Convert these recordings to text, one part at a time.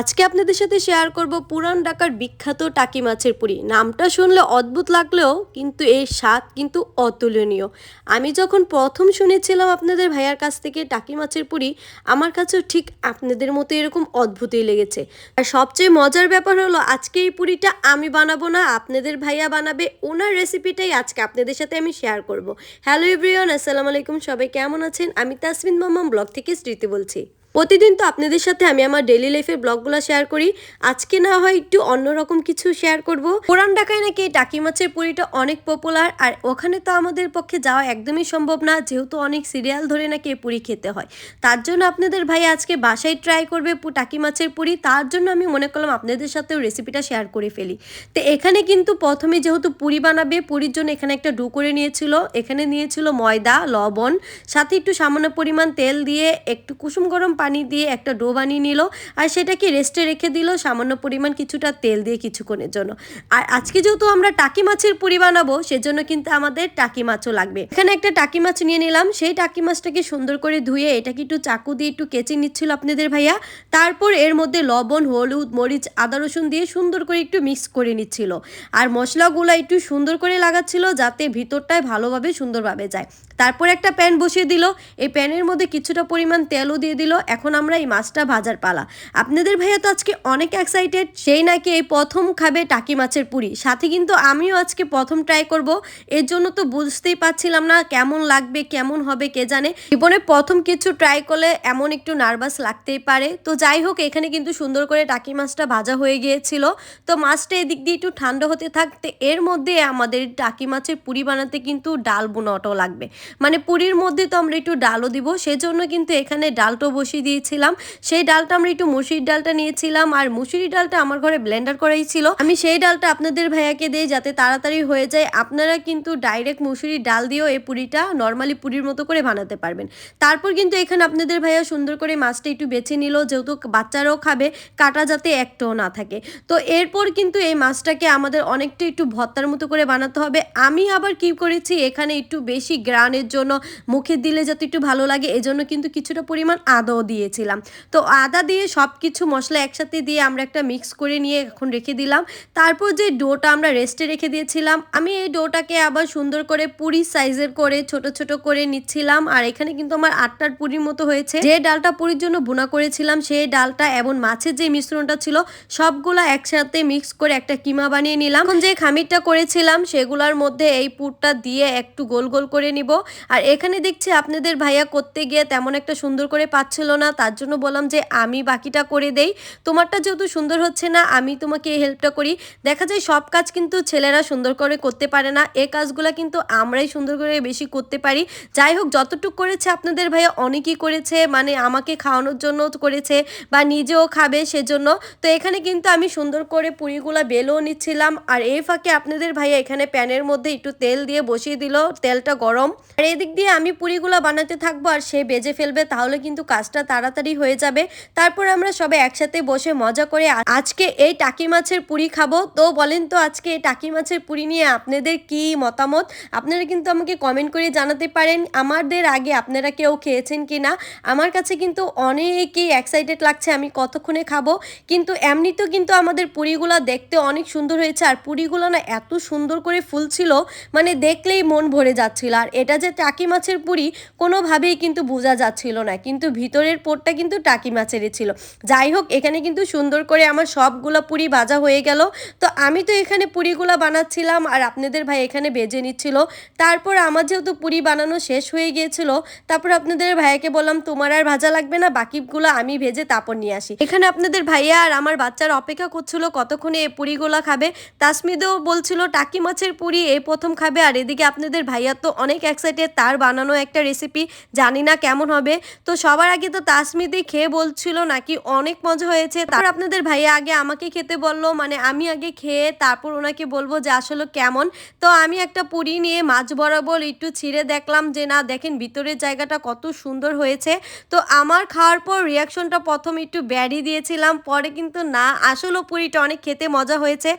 আজকে আপনাদের সাথে শেয়ার করব পুরান ঢাকার বিখ্যাত টাকি মাছের পুরি। নামটা শুনলে অদ্ভুত লাগলেও কিন্তু এর স্বাদ কিন্তু অতুলনীয়। আমি যখন প্রথম শুনেছিলাম আপনাদের ভাইয়ার কাছ থেকে টাকি মাছের পুরি, আমার কাছেও ঠিক আপনাদের মতো এরকম অদ্ভুতই লেগেছে। আর সবচেয়ে মজার ব্যাপার হলো, আজকে এই পুরিটা আমি বানাবো না, আপনাদের ভাইয়া বানাবে, ওনার রেসিপিটাই আজকে আপনাদের সাথে আমি শেয়ার করব। হ্যালো এভরিওয়ান আসসালামু আলাইকুম, সবাই কেমন আছেন? আমি তাসমিন মামাম ব্লগ থেকে স্মৃতি বলছি। প্রতিদিন তো আপনাদের সাথে আমি আমার ডেলি লাইফের ব্লগগুলো শেয়ার করি। আজকে না হয় একটু অন্যরকম কিছু শেয়ার করব। পুরান ঢাকায় নাকি এই টাকি মাছের পুরিটা অনেক পপুলার আর ওখানে তো আমাদের পক্ষে যাওয়া একদমই সম্ভব না, যেহেতু অনেক সিরিয়াল ধরে নাকি এই পুরি খেতে হয়। তার জন্য আপনাদের ভাই আজকে বাসায় ট্রাই করবে টাকি মাছের পুরি, তার জন্য আমি মনে করলাম আপনাদের সাথেও রেসিপিটা শেয়ার করে ফেলি। তো এখানে কিন্তু প্রথমে যেহেতু পুরি বানাবে, পুরির জন্য এখানে একটা ডু করে নিয়েছিল। এখানে নিয়েছিল ময়দা, লবণ, সাথে একটু সামান্য পরিমাণ তেল দিয়ে একটু কুসুম গরম পানি দিয়ে একটা ডো বানিয়ে নিল আর সেটাকে রেস্টে রেখে দিল সামান্য পরিমাণ কিছুটা তেল দিয়ে কিছুক্ষণের জন্য। আর আজকে যেহেতু আমরা টাকি মাছের পুরি বানাবো, সেজন্য কিন্তু আমাদের টাকি মাছও লাগবে। এখানে একটা টাকি মাছ নিয়ে নিলাম। সেই টাকি মাছটাকে সুন্দর করে ধুয়ে এটাকে একটু চাকু দিয়ে একটু কেচে নিচ্ছিল আপনাদের ভাইয়া। তারপর এর মধ্যে লবণ, হলুদ, মরিচ, আদা, রসুন দিয়ে সুন্দর করে একটু মিক্স করে নিচ্ছিল। আর মশলাগুলো একটু সুন্দর করে লাগাচ্ছিল যাতে ভিতরটায় ভালোভাবে সুন্দরভাবে যায়। তারপর একটা প্যান বসিয়ে দিল। এই প্যানের মধ্যে কিছুটা পরিমাণ তেলও দিয়ে দিল। এখন আমরা এই মাছটা ভাজার পালা। আপনাদের ভাইয়া তো আজকে অনেক এক্সাইটেড সেই নাকি এই প্রথম খাবে টাকি মাছের পুরি। সাথে কিন্তু আমিও আজকে প্রথম ট্রাই করব। এর জন্য তো বুঝতেই পারছিলাম না কেমন লাগবে, কেমন হবে, কে জানে। জীবনে প্রথম কিছু ট্রাই করলে এমন একটু নার্ভাস লাগতেই পারে। তো যাই হোক, এখানে কিন্তু সুন্দর করে টাকি মাছটা ভাজা হয়ে গিয়েছিল। তো মাছটা এদিক দিয়ে একটু ঠান্ডা হতে থাকতে এর মধ্যে আমাদের টাকি মাছের পুরি বানাতে কিন্তু ডাল বোনাটাও লাগবে। মানে পুরির মধ্যে তো আমরা একটু ডালও দিব, সেজন্য কিন্তু এখানে ডালটাও বসিয়ে দিয়েছিলাম। সেই ডালটা আমরা একটু মুসুরির ডালটা নিয়েছিলাম আর মুসুরির ডালটা আমার ঘরে ব্লেন্ডার করাই ছিল। আমি সেই ডালটা আপনাদের ভাইয়াকে দিই যাতে তাড়াতাড়ি হয়ে যায়। আপনারা কিন্তু ডাইরেক্ট মুসুরির ডাল দিয়েও এই পুরিটা নর্মালি পুরির মতো করে বানাতে পারবেন। তারপর কিন্তু এখানে আপনাদের ভাইয়া সুন্দর করে মাছটা একটু বেছে নিল, যেহেতু বাচ্চারাও খাবে, কাটা যাতে একটাও না থাকে। তো এরপর কিন্তু এই মাছটাকে আমাদের অনেকটা একটু ভর্তার মতো করে বানাতে হবে। আমি আবার কি করেছি, এখানে একটু বেশি গ্রানের জন্য মুখে দিলে যাতে একটু ভালো লাগে, এজন্য কিন্তু কিছুটা পরিমাণ আদাও দিয়েছিলাম। তো আদা দিয়ে সব কিছু মশলা একসাথে দিয়ে আমরা একটা মিক্স করে নিয়ে এখন রেখে দিলাম। তারপর যে ডোটা আমরা রেস্টে রেখে দিয়েছিলাম, আমি এই ডোটাকে আবার সুন্দর করে পুরি সাইজের করে ছোট ছোট করে নিচ্ছিলাম। আর এখানে কিন্তু আমার আটটার পুরির মতো হয়েছে। যে ডালটা পুরির জন্য বোনা করেছিলাম, সেই ডালটা এবং মাছের যে মিশ্রণটা ছিল, সবগুলো একসাথে মিক্স করে একটা কিমা বানিয়ে নিলাম। যে খামিরটা করেছিলাম, সেগুলোর মধ্যে এই পুরটা দিয়ে একটু গোল গোল করে নিব। আর এখানে দেখছি আপনাদের ভাইয়া করতে গিয়ে তেমন একটা সুন্দর করে পাচ্ছিল না, তার জন্য বললাম যে আমি বাকিটা করে দেই। তোমারটা যেহেতু সুন্দর হচ্ছে না, আমি তোমাকে এই হেল্পটা করি। দেখা যায় সব কাজ কিন্তু ছেলেরা সুন্দর করে করতে পারে না এই কাজগুলো কিন্তু আমরাই সুন্দর করে বেশি করতে পারি। যাই হোক, যতটুকু করেছে আপনাদের ভাইয়া অনেকই করেছে মানে আমাকে খাওয়ানোর জন্য করেছে বা নিজেও খাবে সেজন্য। তো এখানে কিন্তু আমি সুন্দর করে পুরিগুলা বেলেও নিচ্ছিলাম, আর এই ফাঁকে আপনাদের ভাইয়া এখানে প্যানের মধ্যে একটু তেল দিয়ে বসিয়ে দিল, তেলটা গরম। আর এদিক দিয়ে আমি পুরিগুলো বানাতে থাকব, আর সে বেজে ফেলবে, তাহলে কিন্তু কাজটা তাড়াতাড়ি হয়ে যাবে। তারপর আমরা সবাই একসাথে বসে মজা করে আজকে এই টাকি মাছের পুরি খাব। তো বলেন তো আজকে এই টাকি মাছের পুরি নিয়ে আপনাদের কি মতামত? আপনারা কিন্তু আমাকে কমেন্ট করে জানাতে পারেন, আমাদের আগে আপনারা কেউ খেয়েছেন কি না আমার কাছে কিন্তু অনেকই এক্সাইটেড লাগছে আমি কতক্ষণে খাব। কিন্তু এমনিতেও কিন্তু আমাদের পুরিগুলো দেখতে অনেক সুন্দর হয়েছে, আর পুরিগুলো না এত সুন্দর করে ফুলছিল মানে দেখলেই মন ভরে যাচ্ছিল। আর এটা যে টাকি মাছের পুরি কোনোভাবেই কিন্তু বোঝা যাচ্ছিল না। কিন্তু ভিতরের পোরটা কিন্তু টাকি মাছেরই ছিল। যাই হোক, এখানে কিন্তু সুন্দর করে আমার সবগুলো পুরি ভাজা হয়ে গেল। তো আমি তো এখানে পুরিগুলো বানাচ্ছিলাম আর আপনাদের ভাই এখানে বেজে নিচ্ছিল। তারপর আমার যেহেতু পুরি বানানো শেষ হয়ে গিয়েছিল, তারপর আপনাদের ভাইয়াকে বললাম, তোমার আর ভাজা লাগবে না, বাকিগুলো আমি ভেজে তারপর নিয়ে আসি। এখানে আপনাদের ভাইয়া আর আমার বাচ্চার অপেক্ষা করছিল কতক্ষণে এই পুরিগুলো খাবে। তাসমিদেও বলছিল, টাকি মাছের পুরি এই প্রথম খাবে। আর এদিকে আপনাদের ভাইয়া তো অনেক এক্সাইটেড তার বানানো একটা রেসিপি জানি না কেমন হবে। তো সবার আগে তো তাসমিদি খেয়ে বলছিল নাকি অনেক মজা হয়েছে। তারপর আপনাদের ভাইয়া আগে আমাকে খেতে বলল মানে আমি আগে খেয়ে তারপর ওনাকে বলব যে আসলে কেমন। তো আমি একটা পুরি নিয়ে মাছ বরাবর একটু ছিঁড়ে দেখলাম যে না, দেখেন ভিতরের জায়গাটা কত সুন্দর হয়েছে। তো আমার খাওয়ার পর রিয়াকশনটা প্রথম একটু ব্যাডি দিয়েছিলাম, পরে কিন্তু না আসলেও পুরিটা অনেক খেতে মজা হয়েছে।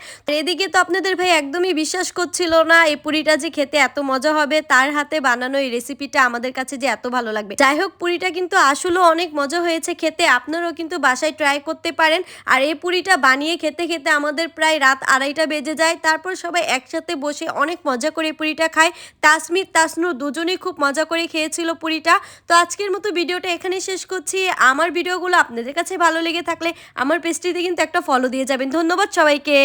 এদিকে তো আপনাদের ভাই একদমই বিশ্বাস করছিল না, এই পুরিটা যে খেতে এত মজা হবে, তার হাতে বানানো এই রেসিপিটা আমাদের কাছে যে এত ভালো লাগবে। যাই হোক, পুরিটা কিন্তু আসলেও অনেক মজা হয়েছে খেতে, আপনারাও কিন্তু বাসায় ট্রাই করতে পারেন। আর এই পুরিটা বানিয়ে খেতে খেতে আমাদের প্রায় রাত আড়াইটা বেজে যায়। তারপর সবাই একসাথে বসে অনেক মজা করে পুরিটা খায়। তাসমির তাসনু দুজনেই খুব মজা করে খেয়েছিল পুরিটা। তো আজকের মতো ভিডিওটা এখানেই শেষ করছি। আমার ভিডিওগুলো আপনাদের কাছে ভালো লেগে থাকলে আমার পেজটিতে কিন্তু একটা ফলো দিয়ে যাবেন। ধন্যবাদ সবাইকে।